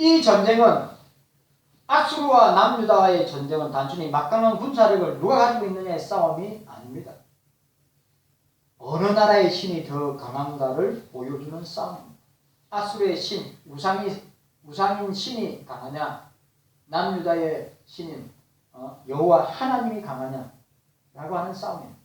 이 전쟁은 아수르와 남유다와의 전쟁은 단순히 막강한 군사력을 누가 가지고 있느냐의 싸움이 아닙니다. 어느 나라의 신이 더 강한가를 보여주는 싸움입니다. 아수르의 신, 우상이, 우상인 신이 강하냐, 남유다의 신인 어, 여호와 하나님이 강하냐라고 하는 싸움입니다.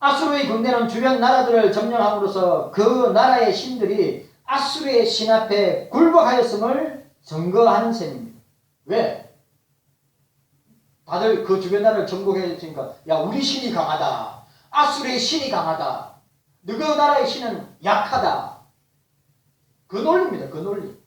아수르의 군대는 주변 나라들을 점령함으로써 그 나라의 신들이 아수르의 신 앞에 굴복하였음을 증거하는 셈입니다. 왜? 다들 그 주변 나라를 정복했으니까 야 우리 신이 강하다. 아수르의 신이 강하다. 너그 나라의 신은 약하다. 그 논리입니다. 그 논리.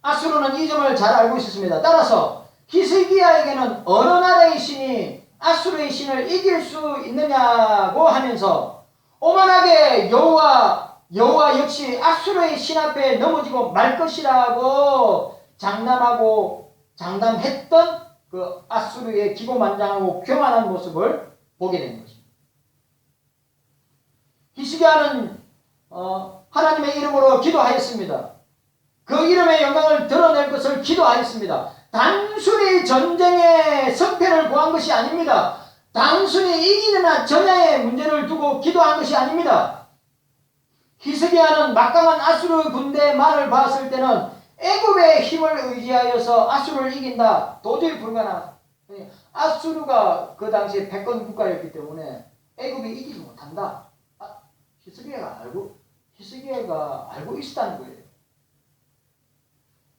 아수르는 이 점을 잘 알고 있었습니다. 따라서 히스기야에게는 어느 나라의 신이 아수르의 신을 이길 수 있느냐고 하면서 오만하게 여호와 여호와 역시 아수르의 신 앞에 넘어지고 말 것이라고 장담하고 장담했던 그 아수르의 기고만장하고 교만한 모습을 보게 된 것입니다. 히스기야는 어, 하나님의 이름으로 기도하였습니다. 그 이름의 영광을 드러낼 것을 기도하였습니다. 단순히 전쟁의 성패를 구한 것이 아닙니다. 단순히 이기느나 전야의 문제를 두고 기도한 것이 아닙니다. 히스기야는 막강한 아수르 군대의 말을 봤을 때는 애굽의 힘을 의지하여서 아수르를 이긴다. 도저히 불가능. 아수르가 그 당시에 패권 국가였기 때문에 애굽이 이기지 못한다. 아, 히스기야가 알고 히스기야가 알고 있었다는 거예요.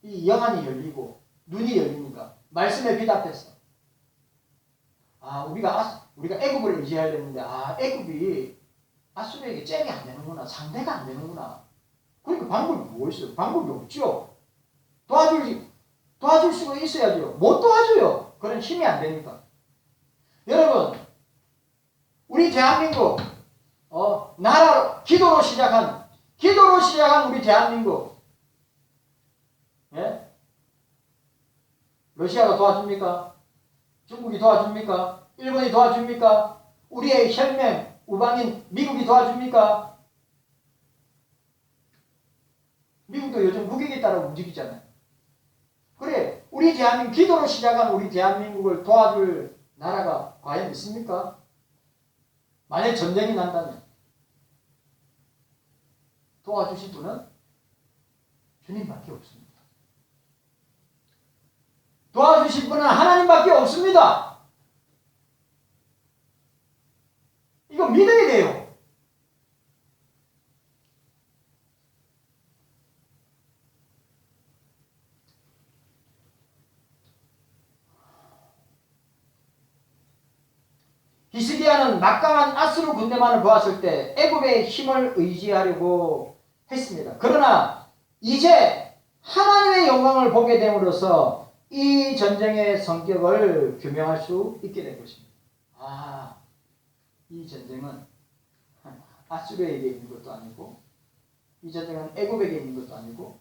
이 영안이 열리고 눈이 열리니까 말씀에 비답했어. 아 우리가 아, 우리가 애굽을 의지해야 되는데 아 애굽이 아수르에게 잼이 안 되는구나 상대가 안 되는구나. 그러니까 방법이 뭐 있어요? 방법이 없죠. 도와줄 도와줄 수가 있어야죠. 못 도와줘요. 그런 힘이 안 되니까. 여러분 우리 대한민국 어 나라로 기도로 시작한 기도로 시작한 우리 대한민국 예? 러시아가 도와줍니까? 중국이 도와줍니까? 일본이 도와줍니까? 우리의 혈맹, 우방인 미국이 도와줍니까? 미국도 요즘 무기에 따라 움직이잖아요. 그래, 우리 대한민국, 기도로 시작한 우리 대한민국을 도와줄 나라가 과연 있습니까? 만약 전쟁이 난다면 도와주실 분은 주님밖에 없습니다. 도와주실 분은 하나님밖에 없습니다. 이거 믿어야 돼요. 히스기야는 막강한 아스루 군대만을 보았을 때 애굽의 힘을 의지하려고 했습니다. 그러나 이제 하나님의 영광을 보게 됨으로써 이 전쟁의 성격을 규명할 수 있게 된 것입니다. 아, 이 전쟁은 아수르에게 있는 것도 아니고, 이 전쟁은 애굽에게 있는 것도 아니고,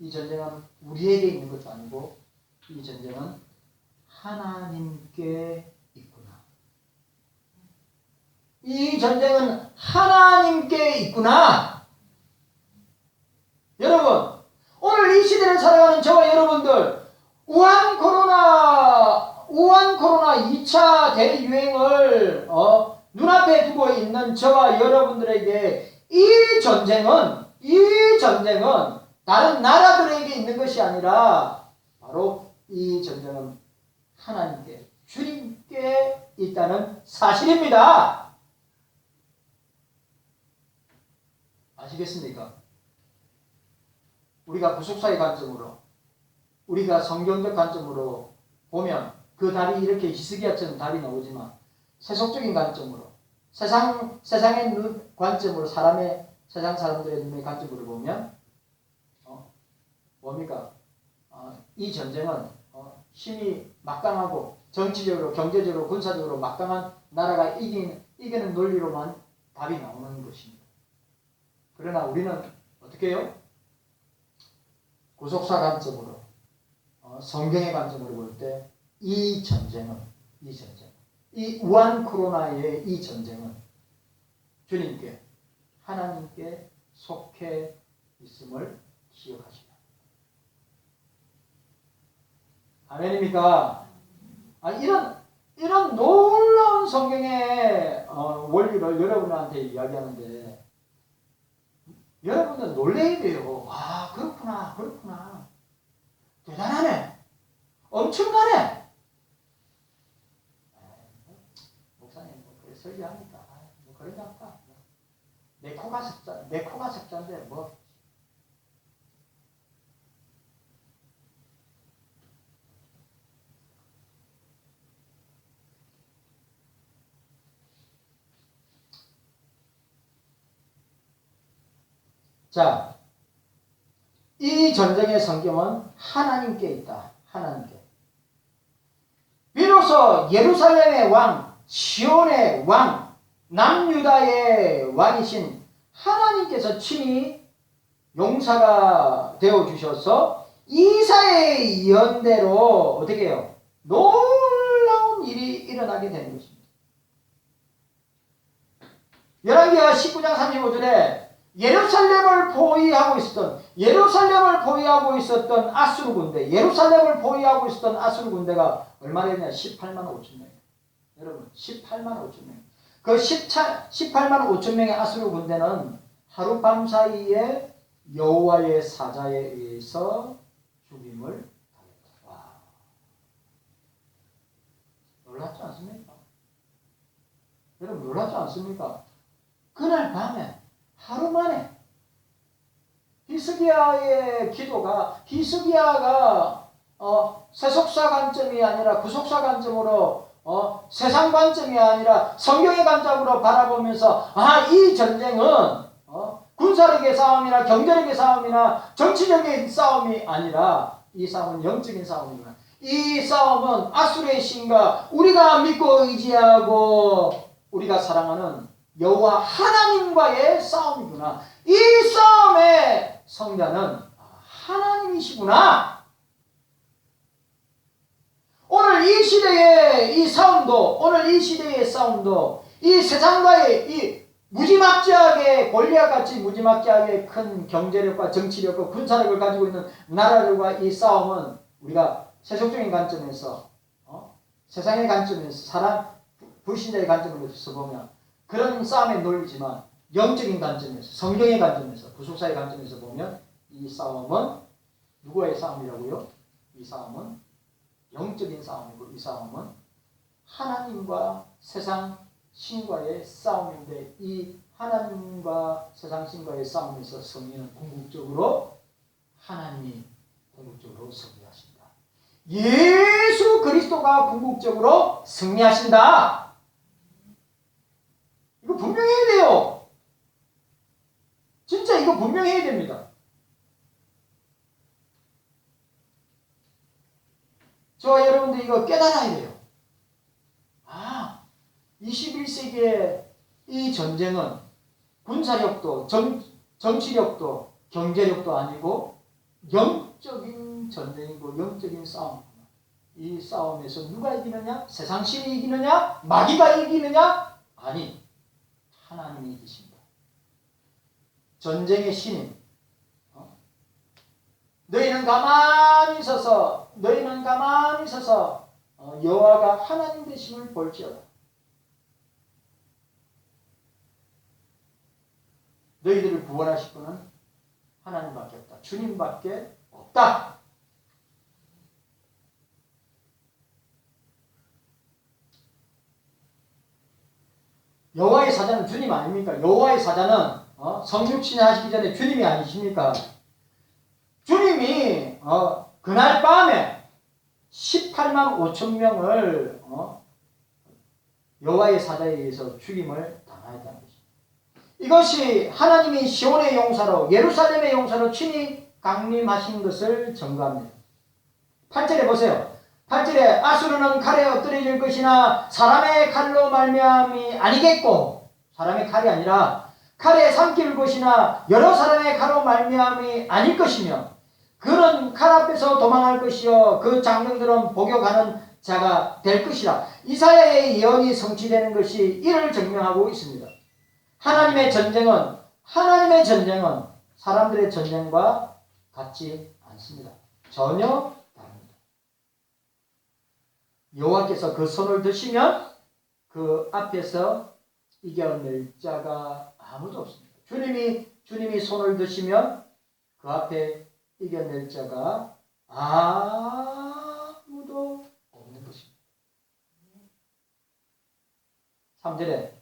이 전쟁은 우리에게 있는 것도 아니고, 이 전쟁은 하나님께 있구나. 이 전쟁은 하나님께 있구나. 여러분, 오늘 이 시대를 살아가는 저와 여러분들, 우한 코로나 우한 코로나 2차 대유행을 어, 눈앞에 두고 있는 저와 여러분들에게 이 전쟁은 이 전쟁은 다른 나라들에게 있는 것이 아니라 바로 이 전쟁은 하나님께 주님께 있다는 사실입니다. 아시겠습니까? 우리가 구속사의 관점으로 우리가 성경적 관점으로 보면 그 답이 이렇게 히스기야처럼 답이 나오지만 세속적인 관점으로 세상 세상의 눈 관점으로 사람의 세상 사람들의 눈의 관점으로 보면 어, 뭡니까 어, 이 전쟁은 어, 힘이 막강하고 정치적으로 경제적으로 군사적으로 막강한 나라가 이긴 이기는 논리로만 답이 나오는 것입니다. 그러나 우리는 어떻게 해요? 구속사 관점으로 어, 성경의 관점으로 볼 때 이 전쟁은 이 전쟁, 이 우한 코로나의 이 전쟁은 주님께 하나님께 속해 있음을 기억하시라. 아멘입니까? 아, 이런 이런 놀라운 성경의 어, 원리를 여러분한테 이야기하는데 여러분들 놀래야 돼요. 아 그렇구나 그렇구나 엄청나네 목사님 뭐 그래 설교하니까 뭐 그런가 봐. 내 코가 석자 내 코가 석자인데 뭐 자, 이 전쟁의 성경은 하나님께 있다. 하나님께. 비로소 예루살렘의 왕, 시온의 왕, 남유다의 왕이신 하나님께서 친히 용사가 되어 주셔서 이사의 예언대로 어떻게 해요? 놀라운 일이 일어나게 되는 것입니다. 열왕기하 19장 35절에 예루살렘을 포위하고 있었던 예루살렘을 포위하고 있었던 아수르 군대 예루살렘을 포위하고 있었던 아수르 군대가 얼마 되냐 18만 5천 명 여러분 18만 5천 명그 18만 5천 명의 아수르 군대는 하룻밤 사이에 여호와의 사자에 의해서 죽임을 당했다. 와. 놀랍지 않습니까? 여러분 놀랍지 않습니까? 그날 밤에 하루 만에 히스기야의 기도가 히스기야가 어, 세속사 관점이 아니라 구속사 관점으로 어, 세상 관점이 아니라 성경의 관점으로 바라보면서 아 이 전쟁은 어, 군사력의 싸움이나 경제력의 싸움이나 정치적인 싸움이 아니라 이 싸움은 영적인 싸움이구나. 이 싸움은 아수르의 신과 우리가 믿고 의지하고 우리가 사랑하는 여호와 하나님과의 싸움이구나. 이 싸움의 성자는 하나님이시구나. 오늘 이 시대의 이 싸움도 오늘 이 시대의 싸움도 이 세상과의 이 무지막지하게 골리앗같이 무지막지하게 큰 경제력과 정치력과 군사력을 가지고 있는 나라들과 이 싸움은 우리가 세속적인 관점에서 어? 세상의 관점에서 사람 불신자의 관점에서 보면 그런 싸움에 놀리지만 영적인 관점에서 성경의 관점에서 구속사의 관점에서 보면 이 싸움은 누구의 싸움이라고요? 이 싸움은 영적인 싸움이고 이 싸움은 하나님과 세상 신과의 싸움인데 이 하나님과 세상 신과의 싸움에서 승리는 궁극적으로 하나님이 궁극적으로 승리하신다. 예수 그리스도가 궁극적으로 승리하신다. 이거 분명히 해야 돼요. 진짜 이거 분명히 해야 됩니다. 저와 여러분들 이거 깨달아야 돼요. 아, 21세기의 이 전쟁은 군사력도 정, 정치력도 경제력도 아니고 영적인 전쟁이고 영적인 싸움이구나. 이 싸움에서 누가 이기느냐? 세상 신이 이기느냐? 마귀가 이기느냐? 아니, 하나님이 이기신다. 전쟁의 신인. 어? 너희는 가만히 서서 너희는 가만히 서서 어, 여호와가 하나님 되심을 볼지어다. 너희들을 구원하실 분은 하나님밖에 없다. 주님밖에 없다. 여호와의 사자는 주님 아닙니까? 여호와의 사자는 어? 성육신 하시기 전에 주님이 아니십니까? 주님이 어, 그날 밤에 18만 5천 명을 어, 여호와의 사자에 의해서 죽임을 당하였다는 것입니다. 이것이 하나님이 시온의 용사로 예루살렘의 용사로 친히 강림하신 것을 증거합니다. 8절에 보세요. 8절에 아수르는 칼에 엎드려질 것이나 사람의 칼로 말미암이 아니겠고 사람의 칼이 아니라 칼에 삼킬 것이나 여러 사람의 칼로 말미암이 아닐 것이며 그는 칼 앞에서 도망할 것이요 그 장병들은 복역하는 자가 될 것이라 이사야의 예언이 성취되는 것이 이를 증명하고 있습니다. 하나님의 전쟁은 하나님의 전쟁은 사람들의 전쟁과 같지 않습니다. 전혀. 여호와께서 그 손을 드시면 그 앞에서 이겨낼 자가 아무도 없습니다. 주님이 주님이 손을 드시면 그 앞에 이겨낼 자가 아무도 없는 것입니다. 3절에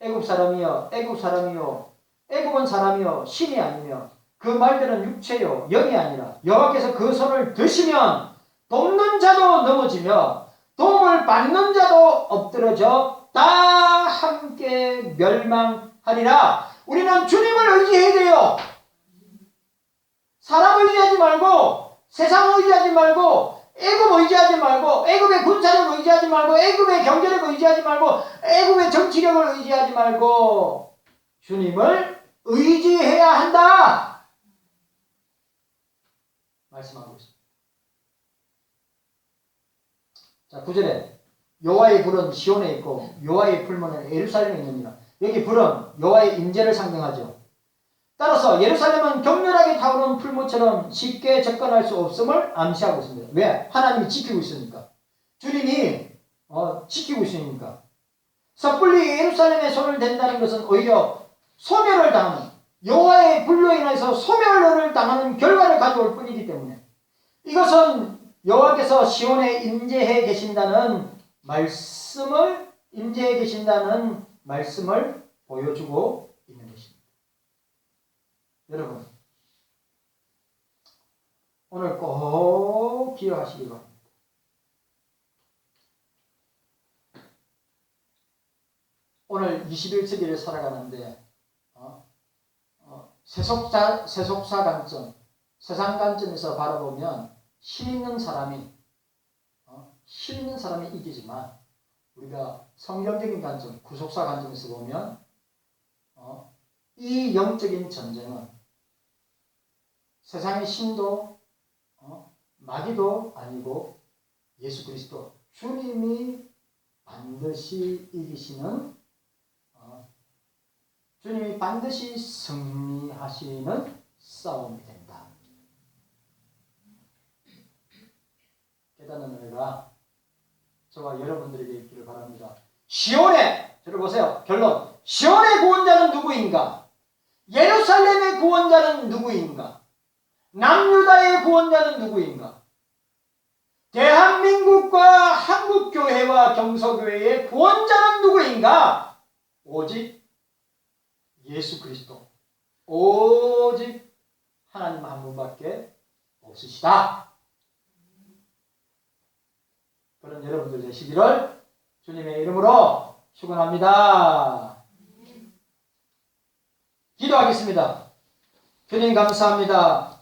애굽 사람이여 애굽 사람이요 애굽은 사람이요 신이 아니며 그 말들은 육체요 영이 아니라 여호와께서 그 손을 드시면 돕는 자도 넘어지며 도움을 받는 자도 엎드러져 다 함께 멸망하리라 우리는 주님을 의지해야 돼요 사람 의지하지 말고 세상 의지하지 말고 애굽 의지하지 말고 애굽의 군사력 의지하지 말고 애굽의 경제력 의지하지 말고 애굽의 정치력을 의지하지 말고 주님을 의지해야 한다. 말씀하고 있습니다. 자, 9절에 여호와의 불은 시온에 있고 여호와의 풀무는 예루살렘에 있느니라. 여기 불은 여호와의 임재를 상징하죠. 따라서 예루살렘은 격렬하게 타오르는 풀무처럼 쉽게 접근할 수 없음을 암시하고 있습니다. 왜? 하나님이 지키고 있으니까. 주님이 어, 지키고 있으니까. 섣불리 예루살렘에 손을 댄다는 것은 오히려 소멸을 당하는 여호와의 불로 인해서 소멸을 당하는 결과를 가져올 뿐이기 때문에 이것은 여호와께서 시온에 임재해 계신다는 말씀을 임재해 계신다는 말씀을 보여주고 있는 것입니다. 여러분 오늘 꼭 기억하시기 바랍니다. 오늘 21세기를 살아가는데 어? 어, 세속사, 세속사 관점, 세상 관점에서 바라보면 실 있는 사람이 어? 실 있는 사람이 이기지만 우리가 성경적인 관점, 구속사 관점에서 보면 어? 이 영적인 전쟁은 세상의 신도 어? 마귀도 아니고 예수 그리스도 주님이 반드시 이기시는 어, 주님이 반드시 승리하시는 싸움이 된다. 깨닫는 은혜가 저와 여러분들에게 있기를 바랍니다. 시온의 저를 보세요. 결론. 시온의 구원자는 누구인가? 예루살렘의 구원자는 누구인가? 남유다의 구원자는 누구인가? 대한민국과 한국교회와 경서교회의 구원자는 누구인가? 오직 예수 그리스도. 오직 하나님 한 분밖에 없으시다. 그런 여러분들 되시기를 주님의 이름으로 축원합니다. 기도하겠습니다. 주님 감사합니다.